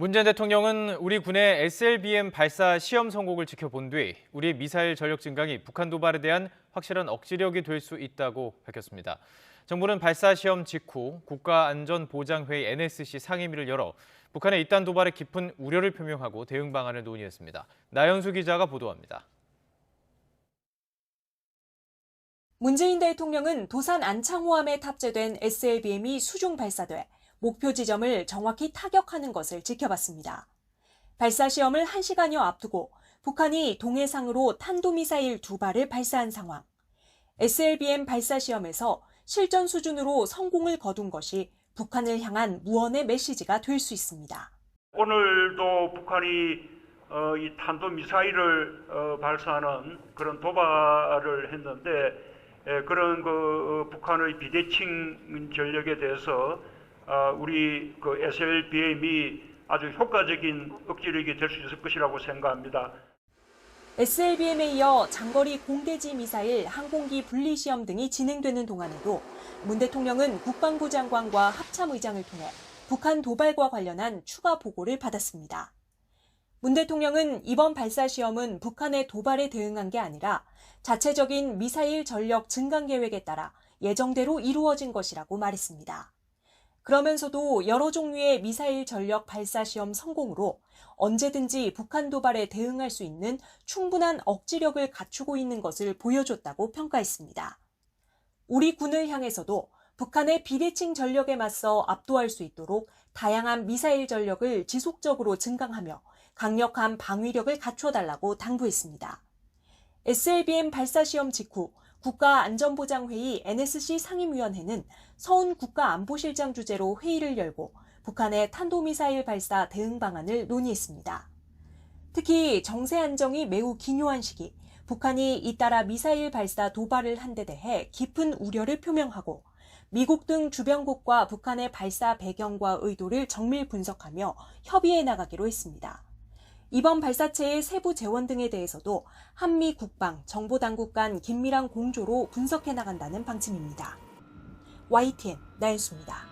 문재인 대통령은 우리 군의 SLBM 발사 시험 성공을 지켜본 뒤 우리 미사일 전력 증강이 북한 도발에 대한 확실한 억지력이 될 수 있다고 밝혔습니다. 정부는 발사 시험 직후 국가안전보장회의 NSC 상임위를 열어 북한의 이딴 도발에 깊은 우려를 표명하고 대응 방안을 논의했습니다. 나연수 기자가 보도합니다. 문재인 대통령은 도산 안창호함에 탑재된 SLBM이 수중 발사돼 목표 지점을 정확히 타격하는 것을 지켜봤습니다. 발사 시험을 1시간여 앞두고 북한이 동해상으로 탄도미사일 두 발을 발사한 상황. SLBM 발사 시험에서 실전 수준으로 성공을 거둔 것이 북한을 향한 무언의 메시지가 될 수 있습니다. 오늘도 북한이 어, 이 탄도 미사일을 어, 발사하는 그런 도발을 했는데 에, 그런 그 어, 북한의 비대칭 전력에 대해서 아, 우리 그 SLBM이 아주 효과적인 억지력이 될 수 있을 것이라고 생각합니다. SLBM에 이어 장거리 공대지 미사일 항공기 분리 시험 등이 진행되는 동안에도 문 대통령은 국방부 장관과 합참의장을 통해 북한 도발과 관련한 추가 보고를 받았습니다. 문 대통령은 이번 발사 시험은 북한의 도발에 대응한 게 아니라 자체적인 미사일 전력 증강 계획에 따라 예정대로 이루어진 것이라고 말했습니다. 그러면서도 여러 종류의 미사일 전력 발사 시험 성공으로 언제든지 북한 도발에 대응할 수 있는 충분한 억지력을 갖추고 있는 것을 보여줬다고 평가했습니다. 우리 군을 향해서도 북한의 비대칭 전력에 맞서 압도할 수 있도록 다양한 미사일 전력을 지속적으로 증강하며 강력한 방위력을 갖춰달라고 당부했습니다. SLBM 발사 시험 직후 국가안전보장회의 NSC 상임위원회는 서훈 국가안보실장 주재로 회의를 열고 북한의 탄도미사일 발사 대응 방안을 논의했습니다. 특히 정세 안정이 매우 기묘한 시기, 북한이 잇따라 미사일 발사 도발을 한 데 대해 깊은 우려를 표명하고 미국 등 주변국과 북한의 발사 배경과 의도를 정밀 분석하며 협의해 나가기로 했습니다. 이번 발사체의 세부 재원 등에 대해서도 한미 국방, 정보당국 간 긴밀한 공조로 분석해 나간다는 방침입니다. YTN 나연수입니다.